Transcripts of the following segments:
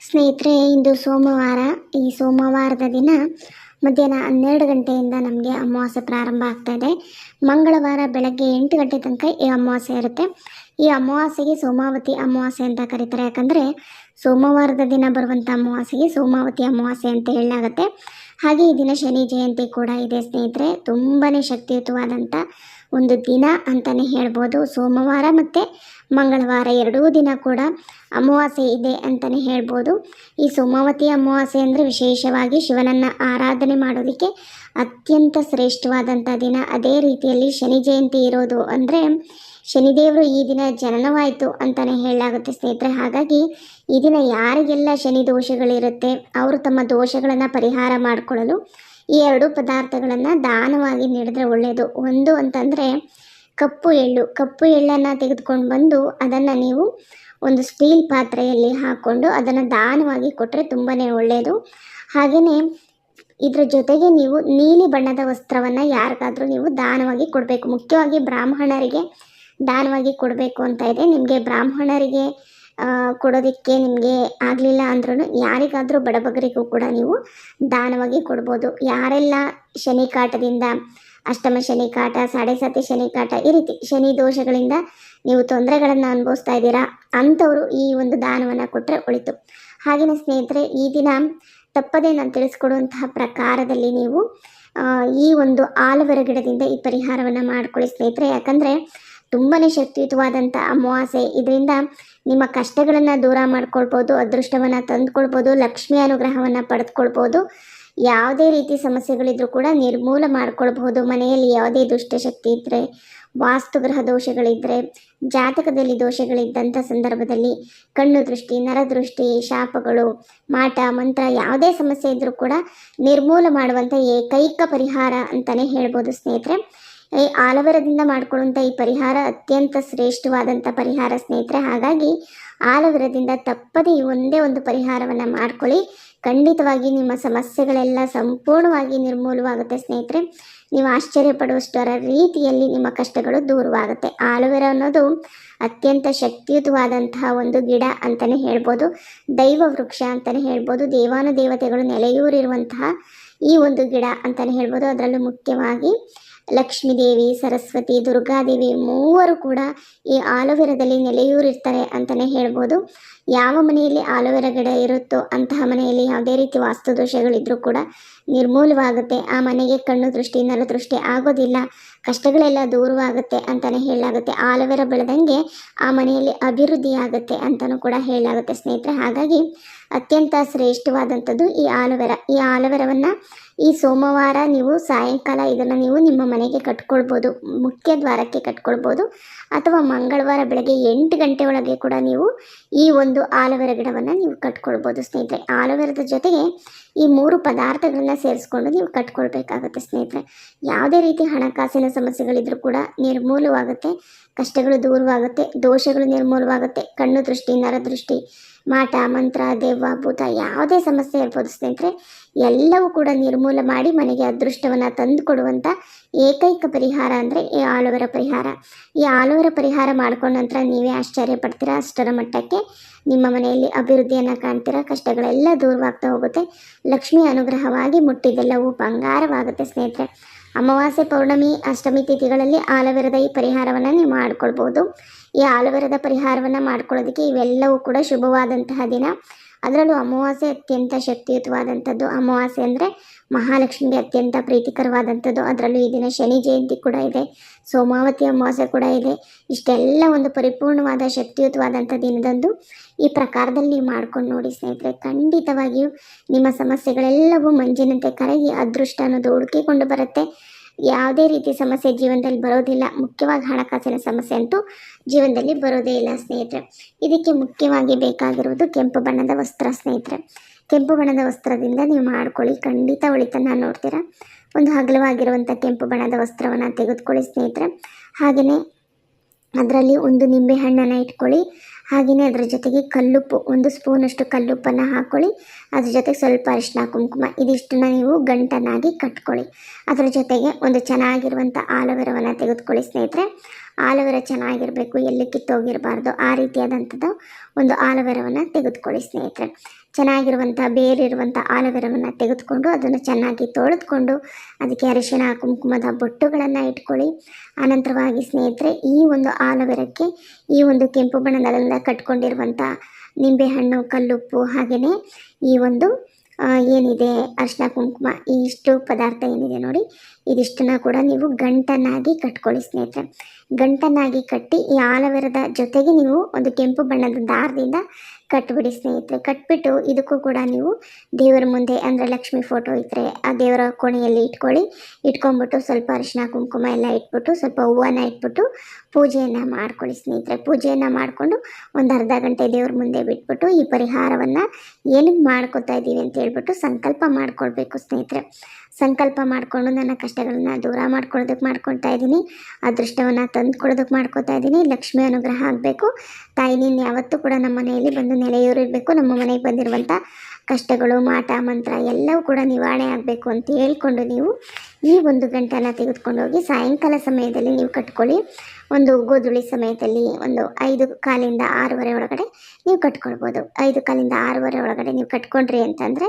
ಸ್ನೇಹಿತರೆ, ಇಂದು ಸೋಮವಾರ, ಈ ಸೋಮವಾರದ ದಿನ ಮಧ್ಯಾಹ್ನ ಹನ್ನೆರಡು ಗಂಟೆಯಿಂದ ನಮಗೆ ಅಮಾವಾಸ್ಯೆ ಪ್ರಾರಂಭ ಆಗ್ತಾ ಇದೆ. ಮಂಗಳವಾರ ಬೆಳಗ್ಗೆ ಎಂಟು ಗಂಟೆ ತನಕ ಈ ಅಮಾವಾಸ್ಯೆ ಇರುತ್ತೆ. ಈ ಅಮಾವಾಸ್ಯೆಗೆ ಸೋಮಾವತಿ ಅಮಾವಾಸ್ಯೆ ಅಂತ ಕರೀತಾರೆ. ಯಾಕಂದರೆ ಸೋಮವಾರದ ದಿನ ಬರುವಂಥ ಅಮಾವಾಸ್ಯೆಗೆ ಸೋಮಾವತಿ ಅಮಾವಾಸ್ಯೆ ಅಂತ ಹೇಳಲಾಗುತ್ತೆ. ಹಾಗೆ ಈ ದಿನ ಶನಿ ಜಯಂತಿ ಕೂಡ ಇದೆ ಸ್ನೇಹಿತರೆ. ತುಂಬಾ ಶಕ್ತಿಯುತವಾದಂಥ ಒಂದು ದಿನ ಅಂತಲೇ ಹೇಳ್ಬೋದು. ಸೋಮವಾರ ಮತ್ತು ಮಂಗಳವಾರ ಎರಡೂ ದಿನ ಕೂಡ ಅಮಾವಾಸ್ಯೆ ಇದೆ ಅಂತಲೇ ಹೇಳ್ಬೋದು. ಈ ಸೋಮಾವತಿ ಅಮಾವಾಸ್ಯೆ ಅಂದರೆ ವಿಶೇಷವಾಗಿ ಶಿವನನ್ನು ಆರಾಧನೆ ಮಾಡೋದಕ್ಕೆ ಅತ್ಯಂತ ಶ್ರೇಷ್ಠವಾದಂಥ ದಿನ. ಅದೇ ರೀತಿಯಲ್ಲಿ ಶನಿ ಜಯಂತಿ ಇರೋದು ಅಂದರೆ ಶನಿದೇವರು ಈ ದಿನ ಜನನವಾಯಿತು ಅಂತಲೇ ಹೇಳಲಾಗುತ್ತೆ ಸ್ನೇಹಿತರೆ. ಹಾಗಾಗಿ ಈ ದಿನ ಯಾರಿಗೆಲ್ಲ ಶನಿ ದೋಷಗಳಿರುತ್ತೆ, ಅವರು ತಮ್ಮ ದೋಷಗಳನ್ನು ಪರಿಹಾರ ಮಾಡಿಕೊಳ್ಳಲು ಈ ಎರಡು ಪದಾರ್ಥಗಳನ್ನು ದಾನವಾಗಿ ನೀಡಿದ್ರೆ ಒಳ್ಳೆಯದು ಒಂದು ಅಂತಂದರೆ ಕಪ್ಪು ಎಳ್ಳು. ಕಪ್ಪು ಎಳ್ಳನ್ನು ತೆಗೆದುಕೊಂಡು ಬಂದು ಅದನ್ನು ನೀವು ಒಂದು ಸ್ಟೀಲ್ ಪಾತ್ರೆಯಲ್ಲಿ ಹಾಕ್ಕೊಂಡು ಅದನ್ನು ದಾನವಾಗಿ ಕೊಟ್ಟರೆ ತುಂಬಾ ಒಳ್ಳೆಯದು ಹಾಗೆಯೇ ಇದರ ಜೊತೆಗೆ ನೀವು ನೀಲಿ ಬಣ್ಣದ ವಸ್ತ್ರವನ್ನು ಯಾರಿಗಾದರೂ ನೀವು ದಾನವಾಗಿ ಕೊಡಬೇಕು. ಮುಖ್ಯವಾಗಿ ಬ್ರಾಹ್ಮಣರಿಗೆ ದಾನವಾಗಿ ಕೊಡಬೇಕು ಅಂತ ಇದೆ. ನಿಮಗೆ ಬ್ರಾಹ್ಮಣರಿಗೆ ಕೊಡೋದಕ್ಕೆ ನಿಮಗೆ ಆಗಲಿಲ್ಲ ಅಂದ್ರೂ ಯಾರಿಗಾದರೂ ಬಡಬಗರಿಗೂ ಕೂಡ ನೀವು ದಾನವಾಗಿ ಕೊಡ್ಬೋದು. ಯಾರೆಲ್ಲ ಶನಿ ಕಾಟದಿಂದ ಅಷ್ಟಮ ಶನಿ ಕಾಟ, ಸಾಡೆ ಸತಿ ಶನಿ ಕಾಟ ಈ ರೀತಿ ಶನಿ ದೋಷಗಳಿಂದ ನೀವು ತೊಂದರೆಗಳನ್ನು ಅನುಭವಿಸ್ತಾ ಇದ್ದೀರಾ ಅಂಥವರು ಈ ಒಂದು ದಾನವನ್ನು ಕೊಟ್ಟರೆ ಒಳಿತು. ಹಾಗೆಯೇ ಸ್ನೇಹಿತರೆ, ಈ ದಿನ ತಪ್ಪದೇ ನಾನು ತಿಳಿಸ್ಕೊಡುವಂತಹ ಪ್ರಕಾರದಲ್ಲಿ ನೀವು ಈ ಒಂದು ಆಲವರ ಗಿಡದಿಂದ ಈ ಪರಿಹಾರವನ್ನು ಮಾಡ್ಕೊಳ್ಳಿ ಸ್ನೇಹಿತರೆ. ಯಾಕಂದರೆ ತುಂಬಾ ಶಕ್ತಿಯುತವಾದಂಥ ಅಮಾವಾಸ್ಯೆ. ಇದರಿಂದ ನಿಮ್ಮ ಕಷ್ಟಗಳನ್ನು ದೂರ ಮಾಡ್ಕೊಳ್ಬೋದು, ಅದೃಷ್ಟವನ್ನು ತಂದುಕೊಳ್ಬೋದು, ಲಕ್ಷ್ಮಿ ಅನುಗ್ರಹವನ್ನು ಪಡೆದುಕೊಳ್ಬೋದು. ಯಾವುದೇ ರೀತಿ ಸಮಸ್ಯೆಗಳಿದ್ರೂ ಕೂಡ ನಿರ್ಮೂಲ ಮಾಡ್ಕೊಳ್ಬಹುದು. ಮನೆಯಲ್ಲಿ ಯಾವುದೇ ದುಷ್ಟಶಕ್ತಿ ಇದ್ದರೆ ವಾಸ್ತುಗ್ರಹ ದೋಷಗಳಿದ್ದರೆ ಜಾತಕದಲ್ಲಿ ದೋಷಗಳಿದ್ದಂಥ ಸಂದರ್ಭದಲ್ಲಿ ಕಣ್ಣು ದೃಷ್ಟಿ ನರದೃಷ್ಟಿ ಶಾಪಗಳು, ಮಾಟ, ಮಂತ್ರ ಯಾವುದೇ ಸಮಸ್ಯೆ ಇದ್ದರೂ ಕೂಡ ನಿರ್ಮೂಲ ಮಾಡುವಂಥ ಏಕೈಕ ಪರಿಹಾರ ಅಂತಲೇ ಹೇಳ್ಬೋದು ಸ್ನೇಹಿತರೆ. ಈ ಆಲವರದಿಂದ ಮಾಡಿಕೊಳ್ಳುವಂಥ ಈ ಪರಿಹಾರ ಅತ್ಯಂತ ಶ್ರೇಷ್ಠವಾದಂಥ ಪರಿಹಾರ ಸ್ನೇಹಿತರೆ, ಹಾಗಾಗಿ ಆಲವರದಿಂದ ತಪ್ಪದೆ ಈ ಒಂದೇ ಒಂದು ಪರಿಹಾರವನ್ನು ಮಾಡ್ಕೊಳ್ಳಿ. ಖಂಡಿತವಾಗಿ ನಿಮ್ಮ ಸಮಸ್ಯೆಗಳೆಲ್ಲ ಸಂಪೂರ್ಣವಾಗಿ ನಿರ್ಮೂಲವಾಗುತ್ತೆ ಸ್ನೇಹಿತರೆ. ನೀವು ಆಶ್ಚರ್ಯ ಪಡುವಷ್ಟರ ರೀತಿಯಲ್ಲಿ ನಿಮ್ಮ ಕಷ್ಟಗಳು ದೂರವಾಗುತ್ತೆ. ಆಲೋವೆರಾ ಅನ್ನೋದು ಅತ್ಯಂತ ಶಕ್ತಿಯುತವಾದಂತಹ ಒಂದು ಗಿಡ ಅಂತಲೇ ಹೇಳ್ಬೋದು, ದೈವ ವೃಕ್ಷ ಅಂತಲೇ ಹೇಳ್ಬೋದು ದೇವಾನುದೇವತೆಗಳು ನೆಲೆಯೂರಿರುವಂತಹ ಈ ಒಂದು ಗಿಡ ಅಂತಲೇ ಹೇಳ್ಬೋದು. ಅದರಲ್ಲೂ ಮುಖ್ಯವಾಗಿ ಲಕ್ಷ್ಮೀದೇವಿ ಸರಸ್ವತಿ ದುರ್ಗಾದೇವಿ ಮೂವರು ಕೂಡ ಈ ಆಲೋವೆರಾದಲ್ಲಿ ನೆಲೆಯೂರಿರ್ತಾರೆ ಅಂತಲೇ ಹೇಳ್ಬೋದು. ಯಾವ ಮನೆಯಲ್ಲಿ ಆಲೋವೆರಾ ಗಿಡ ಇರುತ್ತೋ ಅಂತಹ ಮನೆಯಲ್ಲಿ ಯಾವುದೇ ರೀತಿ ವಾಸ್ತುದೋಷಗಳಿದ್ರೂ ಕೂಡ ನಿರ್ಮೂಲವಾಗುತ್ತೆ. ಆ ಮನೆಗೆ ಕಣ್ಣು ದೃಷ್ಟಿ ನರದೃಷ್ಟಿ ಆಗೋದಿಲ್ಲ. ಕಷ್ಟಗಳೆಲ್ಲ ದೂರವಾಗುತ್ತೆ ಅಂತಲೇ ಹೇಳಲಾಗುತ್ತೆ. ಆಲೋವೆರಾ ಬೆಳೆದಂಗೆ ಆ ಮನೆಯಲ್ಲಿ ಅಭಿವೃದ್ಧಿ ಆಗುತ್ತೆ ಅಂತಲೂ ಕೂಡ ಹೇಳಲಾಗುತ್ತೆ ಸ್ನೇಹಿತರೆ. ಹಾಗಾಗಿ ಅತ್ಯಂತ ಶ್ರೇಷ್ಠವಾದಂಥದ್ದು ಈ ಆಲೋವೆರಾ. ಈ ಆಲೋವೆರಾವನ್ನು ಈ ಸೋಮವಾರ ನೀವು, ಸಾಯಂಕಾಲ ಇದನ್ನು ನೀವು ನಿಮ್ಮ ಮನೆಗೆ ಕಟ್ಕೊಳ್ಬೋದು, ಮುಖ್ಯ ದ್ವಾರಕ್ಕೆ ಕಟ್ಕೊಳ್ಬೋದು, ಅಥವಾ ಮಂಗಳವಾರ ಬೆಳಗ್ಗೆ ಎಂಟು ಗಂಟೆ ಒಳಗೆ ಕೂಡ ನೀವು ಈ ಒಂದು ಆಲೋವೆರ ಗಿಡವನ್ನು ನೀವು ಕಟ್ಕೊಳ್ಬೋದು ಸ್ನೇಹಿತರೆ. ಆಲೋವೆರದ ಜೊತೆಗೆ ಈ ಮೂರು ಪದಾರ್ಥಗಳನ್ನ ಸೇರಿಸ್ಕೊಂಡು ನೀವು ಕಟ್ಕೊಳ್ಬೇಕಾಗುತ್ತೆ ಸ್ನೇಹಿತರೆ. ಯಾವುದೇ ರೀತಿ ಹಣಕಾಸಿನ ಸಮಸ್ಯೆಗಳಿದ್ರೂ ಕೂಡ ನಿರ್ಮೂಲವಾಗುತ್ತೆ, ಕಷ್ಟಗಳು ದೂರವಾಗುತ್ತೆ, ದೋಷಗಳು ನಿರ್ಮೂಲವಾಗುತ್ತೆ, ಕಣ್ಣು ದೃಷ್ಟಿ ನರದೃಷ್ಟಿ ಮಾಟ, ಮಂತ್ರ, ದೆವ್ವ, ಭೂತ ಯಾವುದೇ ಸಮಸ್ಯೆ ಇರ್ಬೋದು ಸ್ನೇಹಿತರೆ, ಎಲ್ಲವೂ ಕೂಡ ನಿರ್ಮೂಲ ಮಾಡಿ ಮನೆಗೆ ಅದೃಷ್ಟವನ್ನು ತಂದು ಕೊಡುವಂಥ ಏಕೈಕ ಪರಿಹಾರ ಅಂದರೆ ಈ ಆಲೋವರ ಪರಿಹಾರ. ಈ ಆಲೋವರ ಪರಿಹಾರ ಮಾಡ್ಕೊಂಡ ನಂತರ ನೀವೇ ಆಶ್ಚರ್ಯ ಪಡ್ತೀರಾ? ಅಷ್ಟರ ಮಟ್ಟಕ್ಕೆ ನಿಮ್ಮ ಮನೆಯಲ್ಲಿ ಅಭಿವೃದ್ಧಿಯನ್ನು ಕಾಣ್ತೀರಾ? ಕಷ್ಟಗಳೆಲ್ಲ ದೂರವಾಗ್ತಾ ಹೋಗುತ್ತೆ. ಲಕ್ಷ್ಮಿ ಅನುಗ್ರಹವಾಗಿ ಮುಟ್ಟಿದೆಲ್ಲವೂ ಬಂಗಾರವಾಗುತ್ತೆ ಸ್ನೇಹಿತರೆ. ಅಮಾವಾಸ್ಯೆ ಪೌರ್ಣಮಿ, ಅಷ್ಟಮಿ ತಿಥಿಗಳಲ್ಲಿ ಆಲವೆರದ ಈ ಪರಿಹಾರವನ್ನು ನೀವು ಮಾಡ್ಕೊಳ್ಬೋದು. ಈ ಆಲವೆರದ ಪರಿಹಾರವನ್ನು ಮಾಡ್ಕೊಳ್ಳೋದಕ್ಕೆ ಇವೆಲ್ಲವೂ ಕೂಡ ಶುಭವಾದಂತಹ ದಿನ. ಅದರಲ್ಲೂ ಅಮಾವಾಸ್ಯೆ ಅತ್ಯಂತ ಶಕ್ತಿಯುತವಾದಂಥದ್ದು. ಅಮಾವಾಸ್ಯೆ ಅಂದರೆ ಮಹಾಲಕ್ಷ್ಮಿಗೆ ಅತ್ಯಂತ ಪ್ರೀತಿಕರವಾದಂಥದ್ದು. ಅದರಲ್ಲೂ ಈ ದಿನ ಶನಿ ಜಯಂತಿ ಕೂಡ ಇದೆ. ಸೋಮಾವತಿ ಅಮಾವಾಸ್ಯೆ ಕೂಡ ಇದೆ. ಇಷ್ಟೆಲ್ಲ ಒಂದು ಪರಿಪೂರ್ಣವಾದ ಶಕ್ತಿಯುತವಾದಂಥ ದಿನದಂದು ಈ ಪ್ರಕಾರದಲ್ಲಿ ಮಾಡ್ಕೊಂಡು ನೋಡಿ ಸ್ನೇಹಿತರೆ. ಖಂಡಿತವಾಗಿಯೂ ನಿಮ್ಮ ಸಮಸ್ಯೆಗಳೆಲ್ಲವೂ ಮಂಜಿನಂತೆ ಕರಗಿ ಅದೃಷ್ಟ ಅನ್ನೋದು ಹುಡುಕಿಕೊಂಡು ಬರುತ್ತೆ. ಯಾವುದೇ ರೀತಿ ಸಮಸ್ಯೆ ಜೀವನದಲ್ಲಿ ಬರೋದಿಲ್ಲ. ಮುಖ್ಯವಾಗಿ ಹಣಕಾಸಿನ ಸಮಸ್ಯೆ ಅಂತೂ ಜೀವನದಲ್ಲಿ ಬರೋದೇ ಇಲ್ಲ ಸ್ನೇಹಿತರೆ. ಇದಕ್ಕೆ ಮುಖ್ಯವಾಗಿ ಬೇಕಾಗಿರುವುದು ಕೆಂಪು ಬಣ್ಣದ ವಸ್ತ್ರ ಸ್ನೇಹಿತರೆ. ಕೆಂಪು ಬಣ್ಣದ ವಸ್ತ್ರದಿಂದ ನೀವು ಮಾಡ್ಕೊಳ್ಳಿ. ಖಂಡಿತ ಒಳಿತನ್ನ ನೋಡ್ತೀರಾ? ಒಂದು ಹಗಲವಾಗಿರುವಂಥ ಕೆಂಪು ಬಣ್ಣದ ವಸ್ತ್ರವನ್ನು ತೆಗೆದುಕೊಳ್ಳಿ ಸ್ನೇಹಿತರೆ. ಹಾಗೆಯೇ ಅದರಲ್ಲಿ ಒಂದು ನಿಂಬೆ ಹಣ್ಣನ್ನು ಇಟ್ಕೊಳ್ಳಿ. ಹಾಗೆಯೇ ಅದರ ಜೊತೆಗೆ ಕಲ್ಲುಪ್ಪು, ಒಂದು ಸ್ಪೂನಷ್ಟು ಕಲ್ಲುಪ್ಪನ್ನು ಹಾಕ್ಕೊಳ್ಳಿ ಅದ್ರ ಜೊತೆಗೆ ಸ್ವಲ್ಪ ಅರಿಶಿನ ಕುಂಕುಮ, ಇದಿಷ್ಟನ್ನ ನೀವು ಗಂಟನ್ನಾಗಿ ಕಟ್ಕೊಳ್ಳಿ. ಅದರ ಜೊತೆಗೆ ಒಂದು ಚೆನ್ನಾಗಿರುವಂಥ ಆಲೋವೆರವನ್ನು ತೆಗೆದುಕೊಳ್ಳಿ ಸ್ನೇಹಿತರೆ. ಆಲೋವೆರ ಚೆನ್ನಾಗಿರಬೇಕು, ಎಲ್ಲಿ ಕಿತ್ತೋಗಿರಬಾರ್ದು, ಆ ರೀತಿಯಾದಂಥದ್ದು ಒಂದು ಆಲೋವೆರವನ್ನು ತೆಗೆದುಕೊಳ್ಳಿ ಸ್ನೇಹಿತರೆ. ಚೆನ್ನಾಗಿರುವಂಥ ಬೇರಿರುವಂಥ ಆಲೋವೆರಾವನ್ನು ತೆಗೆದುಕೊಂಡು ಅದನ್ನು ಚೆನ್ನಾಗಿ ತೊಳೆದುಕೊಂಡು ಅದಕ್ಕೆ ಅರಿಶಿಣ ಕುಂಕುಮದ ಬೊಟ್ಟುಗಳನ್ನು ಇಟ್ಕೊಳ್ಳಿ. ಅನಂತರವಾಗಿ ಸ್ನೇಹಿತರೆ, ಈ ಒಂದು ಆಲೋವೆರಕ್ಕೆ ಈ ಒಂದು ಕೆಂಪು ಬಣ್ಣದಿಂದ ಕಟ್ಕೊಂಡಿರುವಂಥ ನಿಂಬೆಹಣ್ಣು ಕಲ್ಲುಪ್ಪು ಹಾಗೆಯೇ ಈ ಒಂದು ಏನಿದೆ, ಅರಿಶಿನ, ಕುಂಕುಮ, ಈ ಇಷ್ಟು ಪದಾರ್ಥ ಏನಿದೆ ನೋಡಿ, ಇದಿಷ್ಟನ್ನ ಕೂಡ ನೀವು ಗಂಟನ್ನಾಗಿ ಕಟ್ಕೊಳ್ಳಿ ಸ್ನೇಹಿತರೆ. ಗಂಟನ್ನಾಗಿ ಕಟ್ಟಿ ಈ ಆಲವೆರದ ಜೊತೆಗೆ ನೀವು ಒಂದು ಕೆಂಪು ಬಣ್ಣದ ದಾರದಿಂದ ಕಟ್ಬಿಡಿ ಸ್ನೇಹಿತರೆ. ಕಟ್ಬಿಟ್ಟು ಇದಕ್ಕೂ ಕೂಡ ನೀವು ದೇವರ ಮುಂದೆ ಅಂದರೆ ಲಕ್ಷ್ಮಿ ಫೋಟೋ ಇದ್ದರೆ ಆ ದೇವರ ಕೋಣೆಯಲ್ಲಿ ಇಟ್ಕೊಳ್ಳಿ. ಇಟ್ಕೊಂಡ್ಬಿಟ್ಟು ಸ್ವಲ್ಪ ಅರಿಶಿನ, ಕುಂಕುಮ ಎಲ್ಲ ಇಟ್ಬಿಟ್ಟು ಸ್ವಲ್ಪ ಹೂವನ್ನು ಇಟ್ಬಿಟ್ಟು ಪೂಜೆಯನ್ನು ಮಾಡ್ಕೊಳ್ಳಿ ಸ್ನೇಹಿತರೆ. ಪೂಜೆಯನ್ನು ಮಾಡಿಕೊಂಡು ಒಂದು ಅರ್ಧ ಗಂಟೆ ದೇವ್ರ ಮುಂದೆ ಬಿಟ್ಬಿಟ್ಟು ಈ ಪರಿಹಾರವನ್ನು ಏನಕ್ಕೆ ಮಾಡ್ಕೊತಾ ಇದ್ದೀವಿ ಅಂತ ಹೇಳ್ಬಿಟ್ಟು ಸಂಕಲ್ಪ ಮಾಡ್ಕೊಳ್ಬೇಕು ಸ್ನೇಹಿತರೆ. ಸಂಕಲ್ಪ ಮಾಡಿಕೊಂಡು ನನ್ನ ಕಷ್ಟಗಳನ್ನ ದೂರ ಮಾಡ್ಕೊಳ್ಳೋದಕ್ಕೆ ಮಾಡ್ಕೊಳ್ತಾ ಇದ್ದೀನಿ. ಅದೃಷ್ಟವನ್ನು ತಂದುಕೊಳ್ಳೋದಕ್ಕೆ ಮಾಡ್ಕೊತಾ ಇದ್ದೀನಿ. ಲಕ್ಷ್ಮಿ ಅನುಗ್ರಹ ಆಗಬೇಕು. ತಾಯಿ ನೀನು ಯಾವತ್ತೂ ಕೂಡ ನಮ್ಮ ಮನೆಯಲ್ಲಿ ಬಂದು ನೆಲೆಯೂರಿರಬೇಕು ನಮ್ಮ ಮನೆಗೆ ಬಂದಿರುವಂಥ ಕಷ್ಟಗಳು, ಮಾಟ, ಮಂತ್ರ ಎಲ್ಲವೂ ಕೂಡ ನಿವಾರಣೆ ಆಗಬೇಕು ಅಂತ ಹೇಳ್ಕೊಂಡು ನೀವು ಈ ಒಂದು ಗಂಟೆನ ತೆಗೆದುಕೊಂಡು ಹೋಗಿ ಸಾಯಂಕಾಲ ಸಮಯದಲ್ಲಿ ನೀವು ಕಟ್ಕೊಳ್ಳಿ. ಒಂದು ಗೋಧುಳಿ ಸಮಯದಲ್ಲಿ ಒಂದು ಐದು ಕಾಲಿಂದ ಆರೂವರೆ ಒಳಗಡೆ ನೀವು ಕಟ್ಕೊಳ್ಬೋದು. ಐದು ಕಾಲಿಂದ ಆರೂವರೆ ಒಳಗಡೆ ನೀವು ಕಟ್ಕೊಂಡ್ರಿ ಅಂತಂದರೆ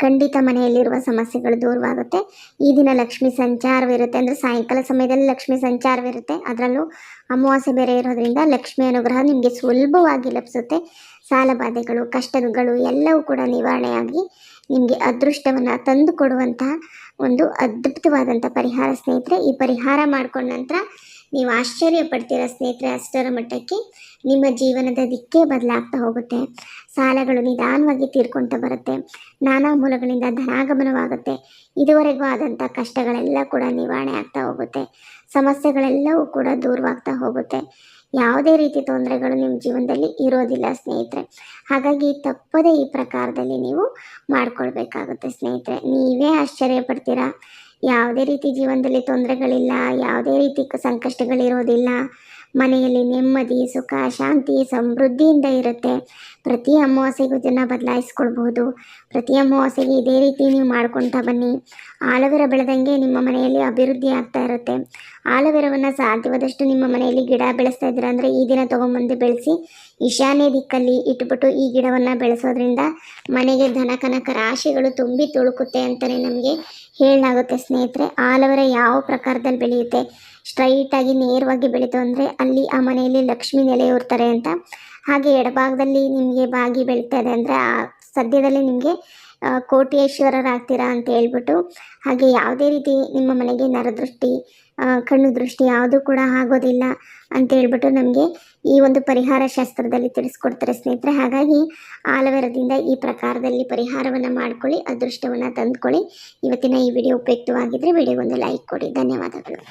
ಖಂಡಿತ ಮನೆಯಲ್ಲಿರುವ ಸಮಸ್ಯೆಗಳು ದೂರವಾಗುತ್ತೆ ಈ ದಿನ ಲಕ್ಷ್ಮಿ ಸಂಚಾರವಿರುತ್ತೆ ಅಂದರೆ ಸಾಯಂಕಾಲ ಸಮಯದಲ್ಲಿ ಲಕ್ಷ್ಮಿ ಸಂಚಾರವಿರುತ್ತೆ ಅದರಲ್ಲೂ ಅಮಾವಾಸ್ಯೆ ಬೇರೆ ಇರೋದ್ರಿಂದ ಲಕ್ಷ್ಮಿ ಅನುಗ್ರಹ ನಿಮಗೆ ಸುಲಭವಾಗಿ ಲಭಿಸುತ್ತೆ. ಸಾಲ ಬಾಧೆಗಳು, ಕಷ್ಟಗಳು ಎಲ್ಲವೂ ಕೂಡ ನಿವಾರಣೆಯಾಗಿ ನಿಮಗೆ ಅದೃಷ್ಟವನ್ನು ತಂದು ಕೊಡುವಂತಹ ಒಂದು ಅದ್ಭುತವಾದಂಥ ಪರಿಹಾರ ಸ್ನೇಹಿತರೆ, ಈ ಪರಿಹಾರ ಮಾಡಿಕೊಂಡ ನಂತರ ನೀವು ಆಶ್ಚರ್ಯ ಪಡ್ತೀರ ಸ್ನೇಹಿತರೆ ಅಷ್ಟರ ಮಟ್ಟಕ್ಕೆ ನಿಮ್ಮ ಜೀವನದ ದಿಕ್ಕೇ ಬದಲಾಗ್ತಾ ಹೋಗುತ್ತೆ. ಸಾಲಗಳು ನಿಧಾನವಾಗಿ ತೀರ್ಕೊಳ್ತಾ ಬರುತ್ತೆ. ನಾನಾ ಮೂಲಗಳಿಂದ ಧನಾಗಮನವಾಗುತ್ತೆ. ಇದುವರೆಗೂ ಆದಂಥ ಕಷ್ಟಗಳೆಲ್ಲ ಕೂಡ ನಿವಾರಣೆ ಆಗ್ತಾ ಹೋಗುತ್ತೆ. ಸಮಸ್ಯೆಗಳೆಲ್ಲವೂ ಕೂಡ ದೂರವಾಗ್ತಾ ಹೋಗುತ್ತೆ. ಯಾವುದೇ ರೀತಿ ತೊಂದರೆಗಳು ನಿಮ್ಮ ಜೀವನದಲ್ಲಿ ಇರೋದಿಲ್ಲ ಸ್ನೇಹಿತರೆ. ಹಾಗಾಗಿ ತಪ್ಪದೇ ಈ ಪ್ರಕಾರದಲ್ಲಿ ನೀವು ಮಾಡ್ಕೊಳ್ಬೇಕಾಗುತ್ತೆ ಸ್ನೇಹಿತರೆ. ನೀವೇ ಆಶ್ಚರ್ಯ ಪಡ್ತೀರಾ? ಯಾವುದೇ ರೀತಿ ಜೀವನದಲ್ಲಿ ತೊಂದರೆಗಳಿಲ್ಲ ಯಾವುದೇ ರೀತಿ ಸಂಕಷ್ಟಗಳಿರೋದಿಲ್ಲ. ಮನೆಯಲ್ಲಿ ನೆಮ್ಮದಿ, ಸುಖ, ಶಾಂತಿ, ಸಮೃದ್ಧಿಯಿಂದ ಇರುತ್ತೆ. ಪ್ರತಿ ಅಮಾವಾಸ್ಯೆಗೂ ಇದನ್ನು ಬದಲಾಯಿಸ್ಕೊಳ್ಬಹುದು. ಪ್ರತಿ ಅಮಾವಾಸ್ಯೆಗೆ ಇದೇ ರೀತಿ ನೀವು ಮಾಡ್ಕೊಳ್ತಾ ಬನ್ನಿ. ಆಲೋವೆರಾ ಬೆಳೆದಂಗೆ ನಿಮ್ಮ ಮನೆಯಲ್ಲಿ ಅಭಿವೃದ್ಧಿ ಆಗ್ತಾ ಇರುತ್ತೆ. ಆಲೋವೆರಾವನ್ನು ಸಾಧ್ಯವಾದಷ್ಟು ನಿಮ್ಮ ಮನೆಯಲ್ಲಿ ಗಿಡ ಬೆಳೆಸ್ತಾ ಇದ್ದೀರಾ ಅಂದರೆ ಈ ದಿನ ತೊಗೊಂಬಂದು ಬೆಳೆಸಿ, ಈಶಾನ್ಯ ದಿಕ್ಕಲ್ಲಿ ಇಟ್ಬಿಟ್ಟು ಈ ಗಿಡವನ್ನು ಬೆಳೆಸೋದ್ರಿಂದ ಮನೆಗೆ ಧನ, ಕನಕ ರಾಶಿಗಳು ತುಂಬಿ ತುಳುಕುತ್ತೆ ಅಂತಲೇ ನಮಗೆ ಹೇಳಲಾಗುತ್ತೆ ಸ್ನೇಹಿತರೆ. ಆಲೋವೆರಾ ಯಾವ ಪ್ರಕಾರದಲ್ಲಿ ಬೆಳೆಯುತ್ತೆ? ಸ್ಟ್ರೈಟಾಗಿ ನೇರವಾಗಿ ಬೆಳೀತು ಅಂದರೆ ಅಲ್ಲಿ ಆ ಮನೆಯಲ್ಲಿ ಲಕ್ಷ್ಮಿ ನೆಲೆಯೂರ್ತಾರೆ ಅಂತ. ಹಾಗೆ ಎಡಭಾಗದಲ್ಲಿ ನಿಮಗೆ ಬಾಗಿ ಬೆಳೀತಾ ಇದೆ ಅಂದರೆ ಆ ಸದ್ಯದಲ್ಲಿ ನಿಮಗೆ ಆ, ಕೋಟ್ಯೇಶ್ವರರಾಗ್ತೀರಾ ಅಂತ ಹೇಳ್ಬಿಟ್ಟು ಹಾಗೆ ಯಾವುದೇ ರೀತಿ ನಿಮ್ಮ ಮನೆಗೆ ನರದೃಷ್ಟಿ ಕಣ್ಣು ದೃಷ್ಟಿ ಯಾವುದೂ ಕೂಡ ಆಗೋದಿಲ್ಲ ಅಂತ ಹೇಳ್ಬಿಟ್ಟು ನಮಗೆ ಈ ಒಂದು ಪರಿಹಾರ ಶಾಸ್ತ್ರದಲ್ಲಿ ತಿಳಿಸ್ಕೊಡ್ತಾರೆ ಸ್ನೇಹಿತರೆ. ಹಾಗಾಗಿ ಆಲವೆರದಿಂದ ಈ ಪ್ರಕಾರದಲ್ಲಿ ಪರಿಹಾರವನ್ನು ಮಾಡ್ಕೊಳ್ಳಿ ಅದೃಷ್ಟವನ್ನು ತಂದುಕೊಳ್ಳಿ. ಇವತ್ತಿನ ಈ ವಿಡಿಯೋ ಉಪಯುಕ್ತವಾಗಿದ್ದರೆ ವಿಡಿಯೋಗೊಂದು ಲೈಕ್ ಕೊಡಿ. ಧನ್ಯವಾದಗಳು.